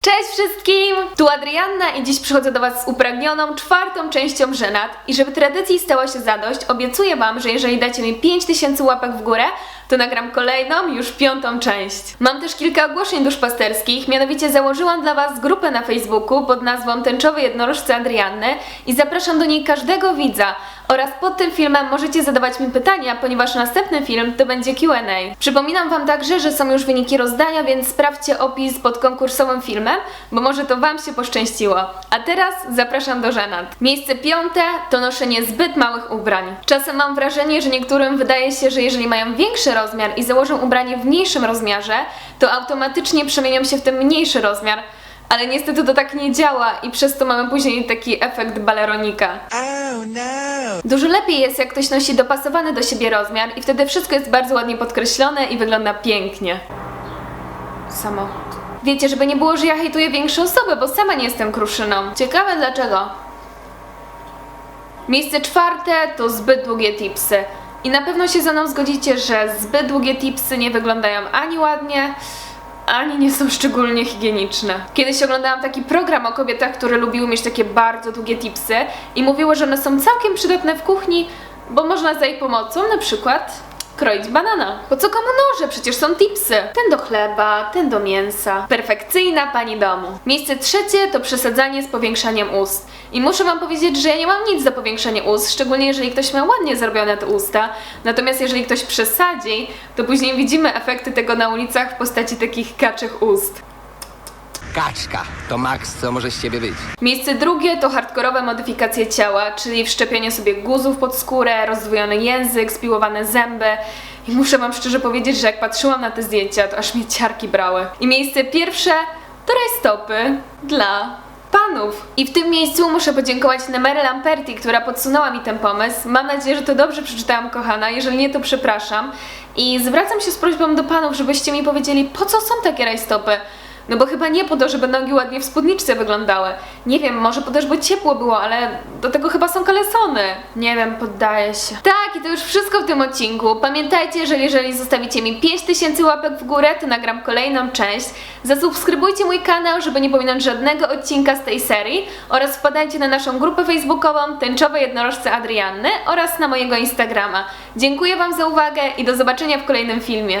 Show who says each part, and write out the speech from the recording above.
Speaker 1: Cześć wszystkim! Tu Adrianna i dziś przychodzę do Was z upragnioną czwartą częścią żenat i żeby tradycji stała się zadość, obiecuję Wam, że jeżeli dacie mi 5000 łapek w górę, to nagram kolejną, już piątą część. Mam też kilka ogłoszeń duszpasterskich, mianowicie założyłam dla Was grupę na Facebooku pod nazwą Tęczowe Jednorożce Adrianny i zapraszam do niej każdego widza oraz pod tym filmem możecie zadawać mi pytania, ponieważ następny film to będzie Q&A. Przypominam Wam także, że są już wyniki rozdania, więc sprawdźcie opis pod konkursowym filmem, bo może to Wam się poszczęściło. A teraz zapraszam do żenat. Miejsce piąte to noszenie zbyt małych ubrań. Czasem mam wrażenie, że niektórym wydaje się, że jeżeli mają większy rozmiar i założą ubranie w mniejszym rozmiarze, to automatycznie przemienią się w ten mniejszy rozmiar. Ale niestety to tak nie działa i przez to mamy później taki efekt baleronika.
Speaker 2: Oh no!
Speaker 1: Dużo lepiej jest, jak ktoś nosi dopasowany do siebie rozmiar i wtedy wszystko jest bardzo ładnie podkreślone i wygląda pięknie. Samochód. Wiecie, żeby nie było, że ja hejtuję większe osoby, bo sama nie jestem kruszyną. Ciekawe dlaczego. Miejsce czwarte to zbyt długie tipsy. I na pewno się ze mną zgodzicie, że zbyt długie tipsy nie wyglądają ani ładnie, ani nie są szczególnie higieniczne. Kiedyś oglądałam taki program o kobietach, które lubiły mieć takie bardzo długie tipsy i mówiły, że one są całkiem przydatne w kuchni, bo można za ich pomocą na przykład kroić banana. Po co komu noże? Przecież są tipsy. Ten do chleba, ten do mięsa. Perfekcyjna pani domu. Miejsce trzecie to przesadzanie z powiększaniem ust. I muszę wam powiedzieć, że ja nie mam nic do powiększania ust, szczególnie jeżeli ktoś ma ładnie zrobione te usta. Natomiast jeżeli ktoś przesadzi, to później widzimy efekty tego na ulicach w postaci takich kaczych ust.
Speaker 2: Kaczka, to maks, co może z ciebie być.
Speaker 1: Miejsce drugie to hardkorowe modyfikacje ciała, czyli wszczepianie sobie guzów pod skórę, rozdwojony język, spiłowane zęby. I muszę wam szczerze powiedzieć, że jak patrzyłam na te zdjęcia, to aż mnie ciarki brały. I miejsce pierwsze to rajstopy dla panów. I w tym miejscu muszę podziękować Nemery Lamperti, która podsunęła mi ten pomysł. Mam nadzieję, że to dobrze przeczytałam, kochana. Jeżeli nie, to przepraszam. I zwracam się z prośbą do panów, żebyście mi powiedzieli, po co są takie rajstopy. No bo chyba nie po to, żeby nogi ładnie w spódniczce wyglądały. Nie wiem, może po to, żeby ciepło było, ale do tego chyba są kalesony. Nie wiem, poddaję się. Tak, i to już wszystko w tym odcinku. Pamiętajcie, że jeżeli zostawicie mi 5000 łapek w górę, to nagram kolejną część. Zasubskrybujcie mój kanał, żeby nie pominąć żadnego odcinka z tej serii oraz wpadajcie na naszą grupę facebookową Tęczowe Jednorożce Adrianny oraz na mojego Instagrama. Dziękuję Wam za uwagę i do zobaczenia w kolejnym filmie.